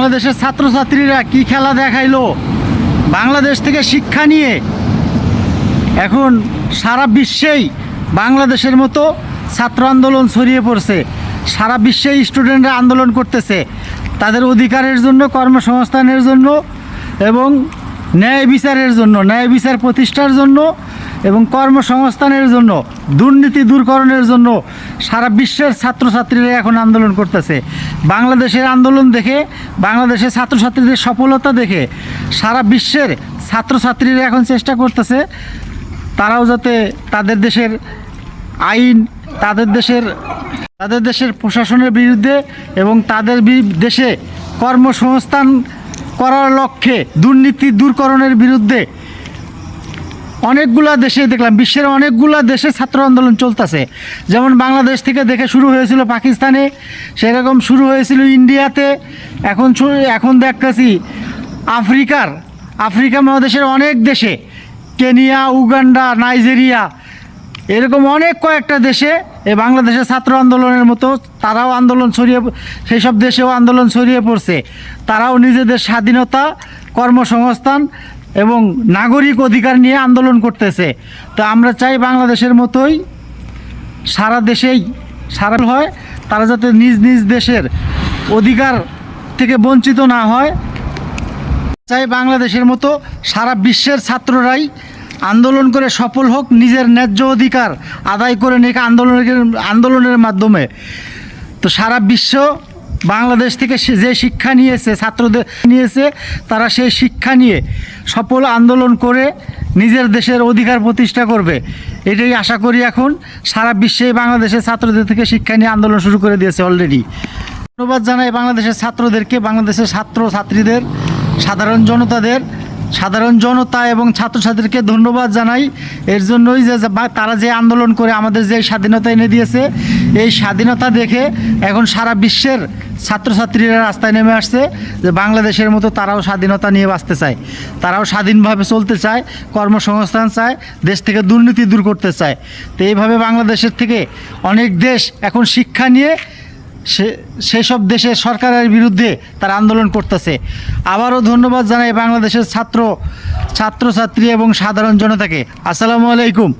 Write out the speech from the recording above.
বাংলাদেশের ছাত্রছাত্রীরা কি খেলা দেখাইলো? বাংলাদেশ থেকে শিক্ষা নিয়ে এখন সারা বিশ্বেই বাংলাদেশের মতো ছাত্র আন্দোলন ছড়িয়ে পড়ছে। সারা বিশ্বেই স্টুডেন্টরা আন্দোলন করতেছে। তাদের অধিকারের জন্য, কর্মসংস্থানের জন্য এবং ন্যায় বিচারের জন্য, ন্যায় বিচার প্রতিষ্ঠার জন্য এবং কর্মসংস্থানের জন্য, দুর্নীতি দূরকরণের জন্য সারা বিশ্বের ছাত্রছাত্রীরা এখন আন্দোলন করতেছে। বাংলাদেশের আন্দোলন দেখে, বাংলাদেশের ছাত্রছাত্রীদের সফলতা দেখে সারা বিশ্বের ছাত্রছাত্রীরা এখন চেষ্টা করতেছে তারাও যাতে তাদের দেশের আইন, তাদের দেশের তাদের দেশের প্রশাসনের বিরুদ্ধে এবং তাদের দেশে কর্মসংস্থান করার লক্ষ্যে দুর্নীতি দূরকরণের বিরুদ্ধে অনেকগুলা দেশে দেখলাম, বিশ্বের অনেকগুলা দেশে ছাত্র আন্দোলন চলতেছে। যেমন বাংলাদেশ থেকে দেখে শুরু হয়েছিল পাকিস্তানে, সেরকম শুরু হয়েছিল ইন্ডিয়াতে। এখন এখন দেখতেছি আফ্রিকার, আফ্রিকা মহাদেশের অনেক দেশে, কেনিয়া, উগান্ডা, নাইজেরিয়া, এরকম অনেক কয়েকটা দেশে এই বাংলাদেশের ছাত্র আন্দোলনের মতো তারাও আন্দোলন ছড়িয়ে সেই সব দেশেও আন্দোলন ছড়িয়ে পড়ছে। তারাও নিজেদের স্বাধীনতা, কর্মসংস্থান এবং নাগরিক অধিকার নিয়ে আন্দোলন করতেছে। তো আমরা চাই বাংলাদেশের মতোই সারা দেশেই সারা হয়, তারা যাতে নিজ নিজ দেশের অধিকার থেকে বঞ্চিত না হয়। চাই বাংলাদেশের মতো সারা বিশ্বের ছাত্ররাই আন্দোলন করে সফল হোক, নিজের ন্যায্য অধিকার আদায় করে নিক আন্দোলনের আন্দোলনের মাধ্যমে। তো সারা বিশ্ব বাংলাদেশ থেকে যে শিক্ষা নিয়েছে, ছাত্রদের নিয়েছে, তারা সেই শিক্ষা নিয়ে সফল আন্দোলন করে নিজের দেশের অধিকার প্রতিষ্ঠা করবে। এটাই আশা করি এখন সারা বিশ্বে বাংলাদেশের ছাত্রদের থেকে শিক্ষা নিয়ে আন্দোলন শুরু করে দিয়েছে অলরেডি ধন্যবাদ জানাই বাংলাদেশের ছাত্রদেরকে, বাংলাদেশের ছাত্র ছাত্রীদের সাধারণ জনতাদের। সাধারণ জনতা এবং ছাত্রছাত্রীকে ধন্যবাদ জানাই। এর জন্যই যে তারা যে আন্দোলন করে আমাদের যে স্বাধীনতা এনে দিয়েছে, এই স্বাধীনতা দেখে এখন সারা বিশ্বের ছাত্রছাত্রীরা রাস্তায় নেমে আসছে যে বাংলাদেশের মতো তারাও স্বাধীনতা নিয়ে বাঁচতে চায়। তারাও স্বাধীনভাবে চলতে চায়, কর্মসংস্থান চায়, দেশ থেকে দুর্নীতি দূর করতে চায়। তো এইভাবে বাংলাদেশের থেকে অনেক দেশ এখন শিক্ষা নিয়ে সে সেসব দেশের সরকারের বিরুদ্ধে তার আন্দোলন করতেছে। আবারও ধন্যবাদ জানাই বাংলাদেশের ছাত্র, ছাত্রছাত্রী এবং সাধারণ জনতাকে। আসসালামু আলাইকুম।